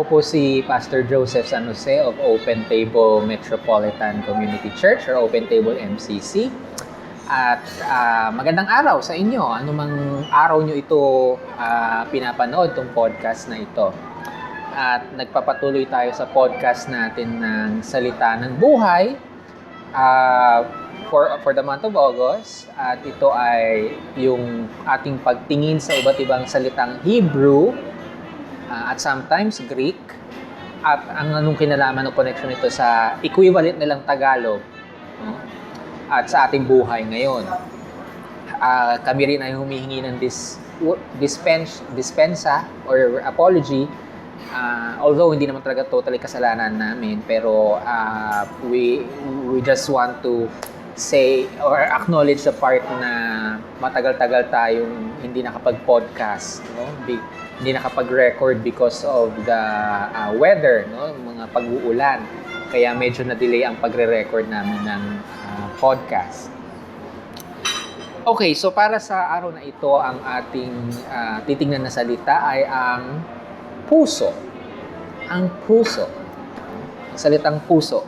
Ako po si Pastor Joseph San Jose of Open Table Metropolitan Community Church or Open Table MCC. At ah, magandang araw sa inyo. Anumang araw nyo ito ah, pinapanood, tong podcast na ito. At nagpapatuloy tayo sa podcast natin ng Salita ng Buhay ah, for, for the month of August. At ito ay yung ating pagtingin sa iba't ibang salitang Hebrew ah, at sometimes Greek. At ang anong kinalaman o connection nito sa equivalent nilang Tagalog at sa ating buhay ngayon. Ah, kami rin ay humihingi ng dis, dispens, dispensa or apology Ah, although hindi naman talaga totally kasalanan namin pero ah, we we just want to say or acknowledge the part na matagal-tagal tayong hindi nakapag-podcast no Be- hindi nakapag-record because of the ah, weather no mga pag-uulan kaya medyo na-delay ang pagre-record namin ng ah, podcast Okay, so para sa araw na ito, ang ating ah, titingnan na salita ay ang puso. Ang puso. Salitang puso.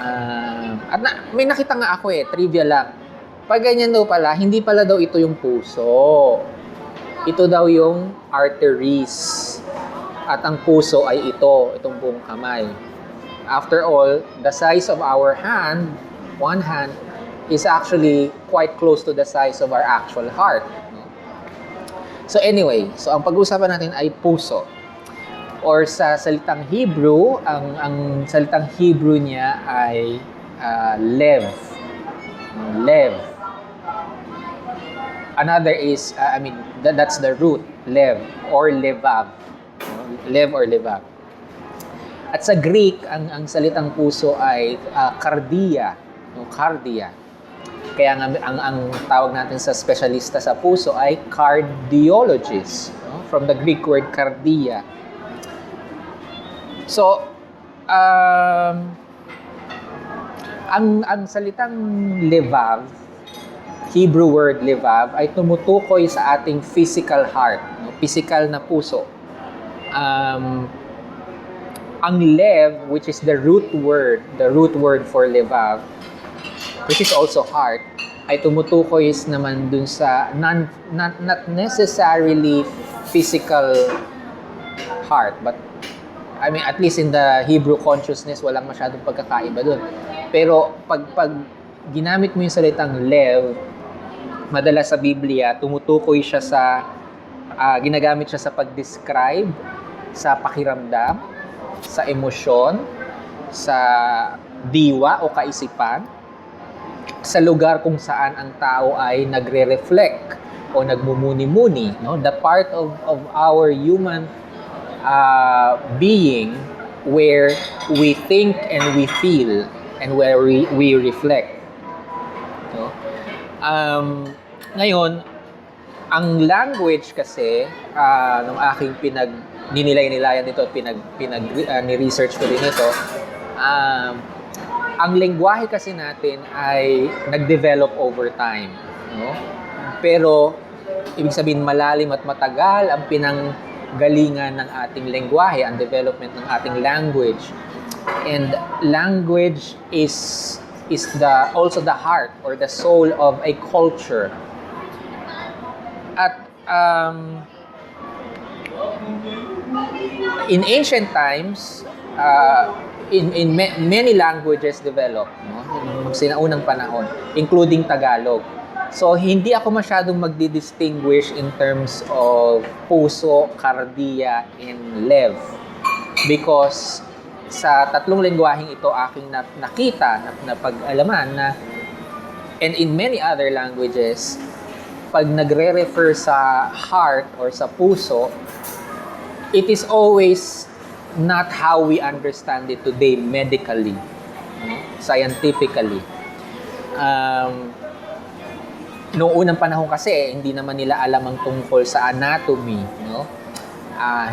Ah, at na, may nakita nga ako eh, trivia lang. Pag ganyan daw pala, hindi pala daw ito yung puso. Ito daw yung arteries. At ang puso ay ito, itong buong kamay. After all, the size of our hand, one hand, is actually quite close to the size of our actual heart. So anyway, so ang pag-uusapan natin ay puso. Or sa salitang Hebrew, ang ang salitang Hebrew niya ay ah, lev. Lev. Another is, ah, I mean, that, that's the root, lev or levav. Lev or levav. At sa Greek, ang ang salitang puso ay ah, cardia, no? cardia. Kaya nga ang, ang tawag natin sa specialista sa puso ay cardiologist, no? from the Greek word cardia. So, um, ang ang salitang levav, Hebrew word levav, ay tumutukoy sa ating physical heart, no? physical na puso. Um, ang lev, which is the root word, the root word for levav, which is also heart, ay tumutukoy naman dun sa non, not, not necessarily physical heart, but I mean, at least in the Hebrew consciousness, walang masyadong pagkakaiba dun. Pero pag, pag ginamit mo yung salitang lev, madalas sa Biblia, tumutukoy siya sa, ah, ginagamit siya sa pag-describe, sa pakiramdam, sa emosyon, sa diwa o kaisipan, sa lugar kung saan ang tao ay nagre-reflect o nagmumuni-muni, no? The part of of our human uh, being where we think and we feel and where we, we reflect. No? Um, ngayon, ang language kasi uh, nung aking pinag ninilay-nilayan dito at pinag pinag uh, ni-research ko din ito um, ang lengguwahe kasi natin ay nag-develop over time, no? Pero ibig sabihin malalim at matagal ang pinanggalingan ng ating lengguwahe, ang development ng ating language. And language is is the also the heart or the soul of a culture. At um, in ancient times, uh, in in ma- many languages developed no nung sinaunang panahon including Tagalog so hindi ako masyadong magdi-distinguish in terms of puso, kardiya, and lev because sa tatlong lengguwaheng ito aking na- nakita na, na and in many other languages pag nagre-refer sa heart or sa puso it is always not how we understand it today medically, scientifically. Um, noong unang panahon kasi, eh, hindi naman nila alam ang tungkol sa anatomy. No? Ah,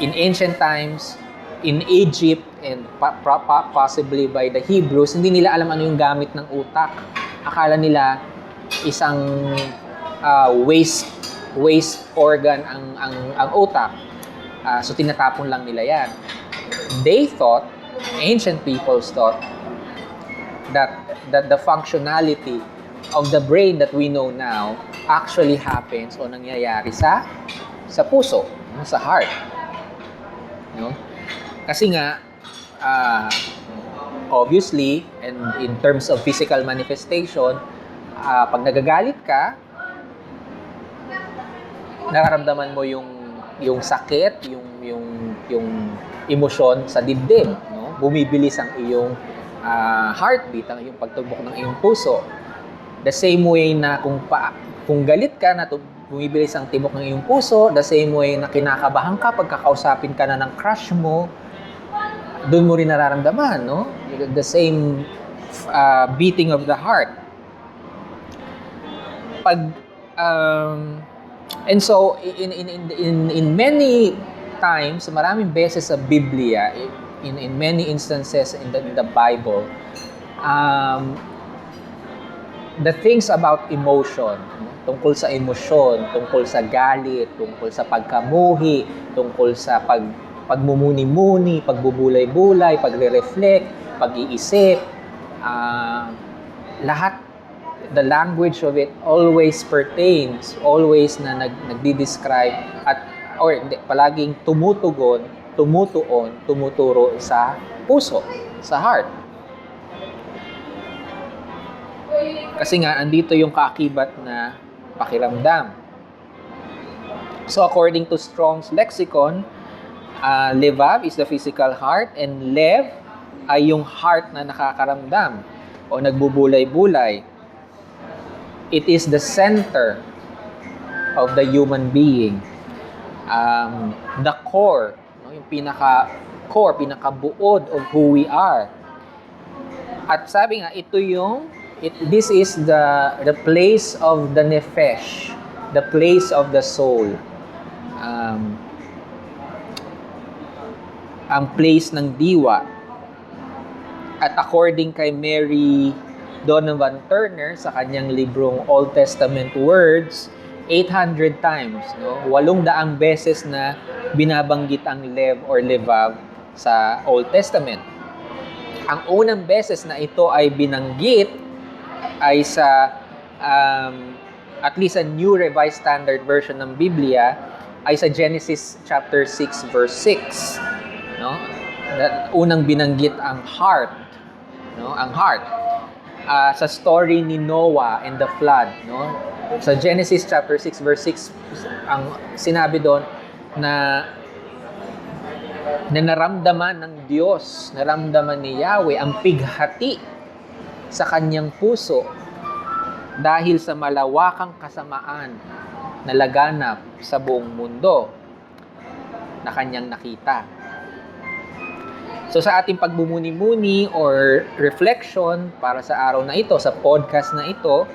in ancient times, in Egypt, and pa- pa- pa- possibly by the Hebrews, hindi nila alam ano yung gamit ng utak. Akala nila isang ah, waste waste organ ang ang ang utak Ah, so tinatapon lang nila yan. They thought, ancient peoples thought, that, that the functionality of the brain that we know now actually happens o nangyayari sa sa puso, sa heart. No? Kasi nga, ah, obviously, and in terms of physical manifestation, ah, pag nagagalit ka, nararamdaman mo yung yung sakit, yung yung yung emosyon sa dibdib, no? Bumibilis ang iyong ah, heartbeat, ang iyong pagtubok ng iyong puso. The same way na kung pa, kung galit ka na bumibilis ang tibok ng iyong puso, the same way na kinakabahan ka pag kakausapin ka na ng crush mo, doon mo rin nararamdaman, no? The same ah, beating of the heart. Pag um, and so in in in in, in many times, maraming beses sa Biblia, in in many instances in the, in the Bible, um, the things about emotion, tungkol sa emosyon, tungkol sa galit, tungkol sa pagkamuhi, tungkol sa pag pagmumuni-muni, pagbubulay-bulay, pagre-reflect, pag-iisip, ah, lahat the language of it always pertains, always na nag, nagdi-describe at or hindi, palaging tumutugon, tumutuon, tumuturo sa puso, sa heart. Kasi nga, andito yung kaakibat na pakiramdam. So according to Strong's lexicon, uh, levav is the physical heart and lev ay yung heart na nakakaramdam o nagbubulay-bulay. It is the center of the human being. Um, the core, no? yung pinaka core, pinaka buod of who we are. At sabi nga, ito yung it, this is the the place of the nefesh, the place of the soul. Um, ang place ng diwa. At according kay Mary Donovan Turner sa kanyang librong Old Testament Words, 800 times, no? 800 beses na binabanggit ang lev or levav sa Old Testament. Ang unang beses na ito ay binanggit ay sa um, at least a New Revised Standard Version ng Biblia ay sa Genesis chapter 6 verse 6 no? Na- unang binanggit ang heart no? Ang heart. Ah, sa story ni Noah and the flood no? Sa Genesis chapter 6 verse 6 ang sinabi doon na na naramdaman ng Diyos, naramdaman ni Yahweh ang pighati sa kanyang puso dahil sa malawakang kasamaan na laganap sa buong mundo na kanyang nakita. So sa ating pagbumuni-muni or reflection para sa araw na ito, sa podcast na ito,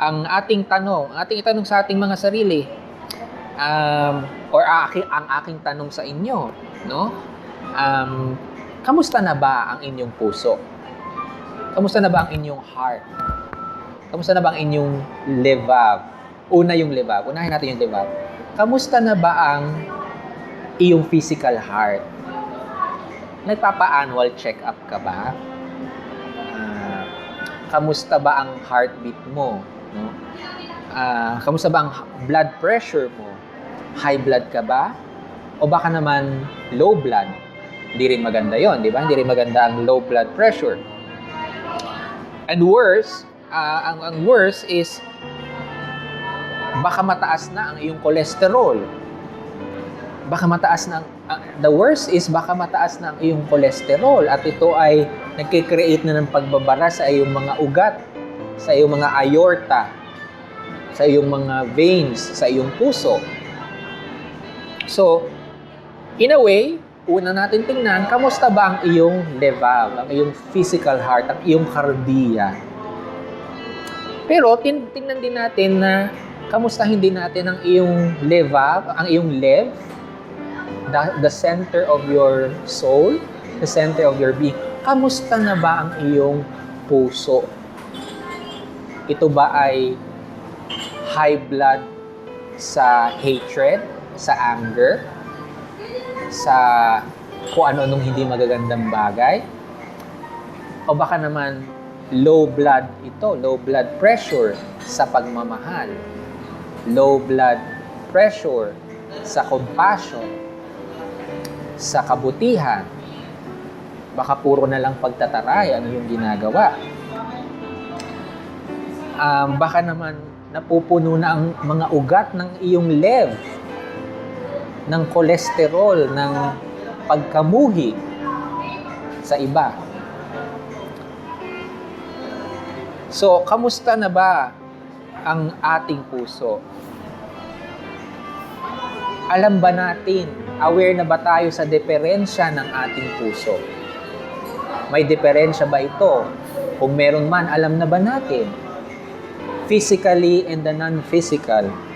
ang ating tanong, ang ating itanong sa ating mga sarili, um, or aking, ang aking tanong sa inyo, no? Um, kamusta na ba ang inyong puso? Kamusta na ba ang inyong heart? Kamusta na ba ang inyong levav? Una yung levav. Unahin natin yung levav. Kamusta na ba ang iyong physical heart? Nagpapa-annual check-up ka ba? Ah, kamusta ba ang heartbeat mo? No? Ah, kamusta ba ang blood pressure mo? High blood ka ba? O baka naman low blood? Hindi rin maganda yon, di ba? Hindi rin maganda ang low blood pressure. And worse, ah, ang, ang worse is baka mataas na ang iyong cholesterol. Baka mataas na ah, the worst is baka mataas na ang iyong cholesterol at ito ay nagkikreate na ng pagbabara sa iyong mga ugat, sa iyong mga aorta, sa iyong mga veins, sa iyong puso. So, in a way, una natin tingnan, kamusta ba ang iyong levav, ang iyong physical heart, ang iyong kardiya. Pero tin- tingnan din natin na kamustahin din natin ang iyong levav, ang iyong lev, the, the center of your soul, the center of your being. Kamusta na ba ang iyong puso? Ito ba ay high blood sa hatred, sa anger? Sa kung ano-anong hindi magagandang bagay? O baka naman low blood ito, low blood pressure sa pagmamahal, low blood pressure sa compassion, sa kabutihan. Baka puro na lang pagtataray ano yung ginagawa. Um, baka naman napupuno na ang mga ugat ng iyong lev ng kolesterol, ng pagkamuhi sa iba. So, kamusta na ba ang ating puso? Alam ba natin, aware na ba tayo sa diferensya ng ating puso? May diferensya ba ito? Kung meron man, alam na ba natin? Physically and the non-physical.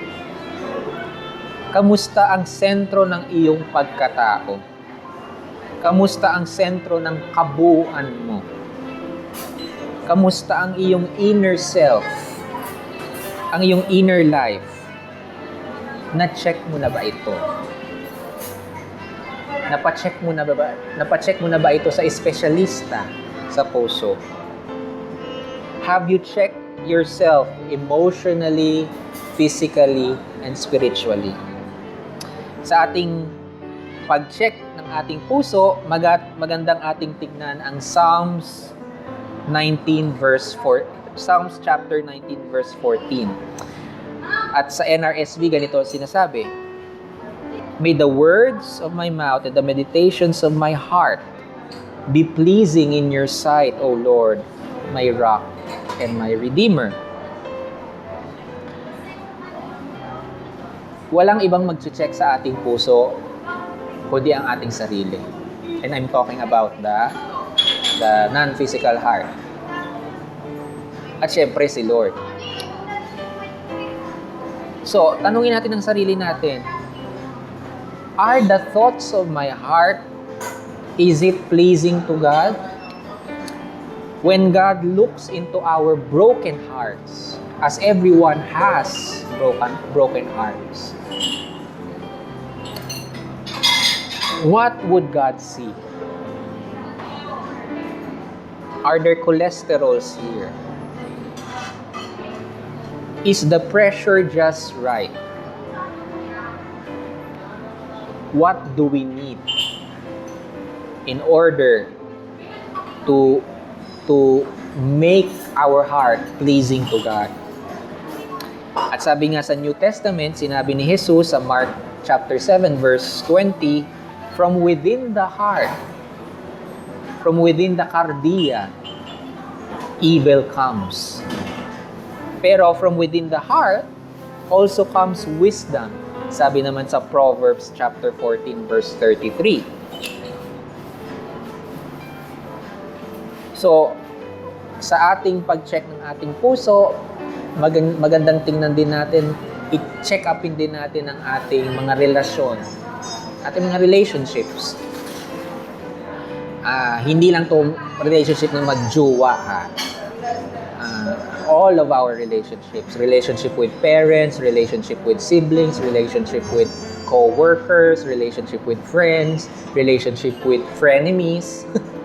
Kamusta ang sentro ng iyong pagkatao? Kamusta ang sentro ng kabuuan mo? Kamusta ang iyong inner self? Ang iyong inner life? Na-check mo na ba ito? Napacheck mo na ba, napacheck mo na ba ito sa espesyalista sa puso? Have you checked yourself emotionally, physically, and spiritually? Sa ating pag-check ng ating puso, magat, magandang ating tignan ang Psalms 19 verse 4 Psalms chapter 19 verse 14. At sa NRSV ganito sinasabi, May the words of my mouth and the meditations of my heart be pleasing in your sight, O Lord, my rock and my redeemer. Walang ibang mag-check sa ating puso kundi ang ating sarili. And I'm talking about the the non-physical heart. At syempre si Lord. So, tanungin natin ang sarili natin. Are the thoughts of my heart, is it pleasing to God? When God looks into our broken hearts, as everyone has broken, broken hearts, what would God see? Are there cholesterols here? Is the pressure just right? What do we need in order to to make our heart pleasing to God? At sabi nga sa New Testament, sinabi ni Jesus sa Mark chapter 7 verse 20, from within the heart, from within the cardia, evil comes. Pero from within the heart, also comes wisdom. Sabi naman sa Proverbs chapter 14 verse 33. So, sa ating pag-check ng ating puso, magan- magandang tingnan din natin, i-check upin din natin ang ating mga relasyon, ating mga relationships. Ah, hindi lang to relationship ng magjowa ha. Ah, all of our relationships, relationship with parents, relationship with siblings, relationship with co-workers, relationship with friends, relationship with frenemies,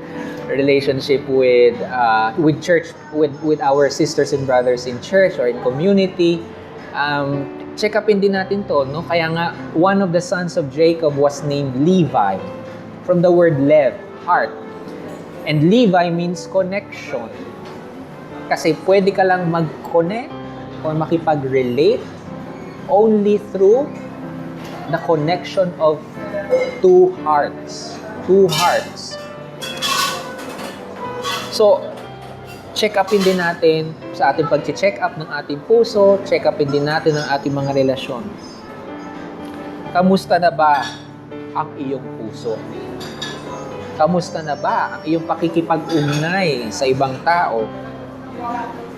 relationship with uh, with church with with our sisters and brothers in church or in community. Um, check upin din natin to, no? Kaya nga one of the sons of Jacob was named Levi from the word lev, heart. And Levi means connection. Kasi pwede ka lang mag-connect or makipag-relate only through the connection of two hearts. Two hearts. So, check upin din natin sa ating pag-check up ng ating puso, check upin din natin ang ating mga relasyon. Kamusta na ba ang iyong puso? Kamusta na ba ang iyong pakikipag-ugnay sa ibang tao?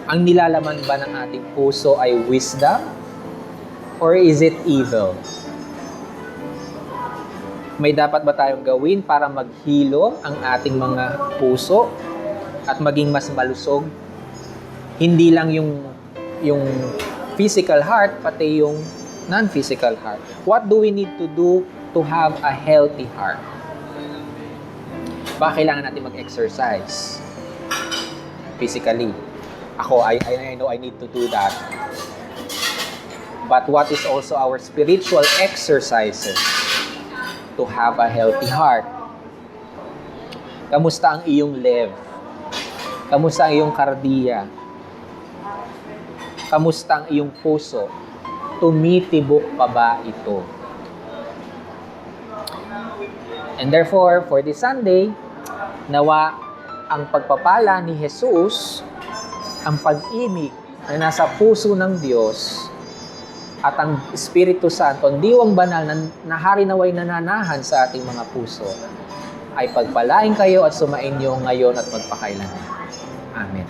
Ang nilalaman ba ng ating puso ay wisdom? Or is it evil? May dapat ba tayong gawin para maghilo ang ating mga puso at maging mas malusog? Hindi lang yung yung physical heart, pati yung non-physical heart. What do we need to do to have a healthy heart. Baka kailangan natin mag-exercise physically. Ako, I, I, I know I need to do that. But what is also our spiritual exercises to have a healthy heart? Kamusta ang iyong lev? Kamusta ang iyong kardiya? Kamusta ang iyong puso? Tumitibok pa ba ito? And therefore, for this Sunday, nawa ang pagpapala ni Jesus, ang pag-ibig na nasa puso ng Diyos, at ang Espiritu Santo, ang diwang banal na nahari naway nananahan sa ating mga puso, ay pagpalain kayo at sumain niyo ngayon at magpakailanman. Amin.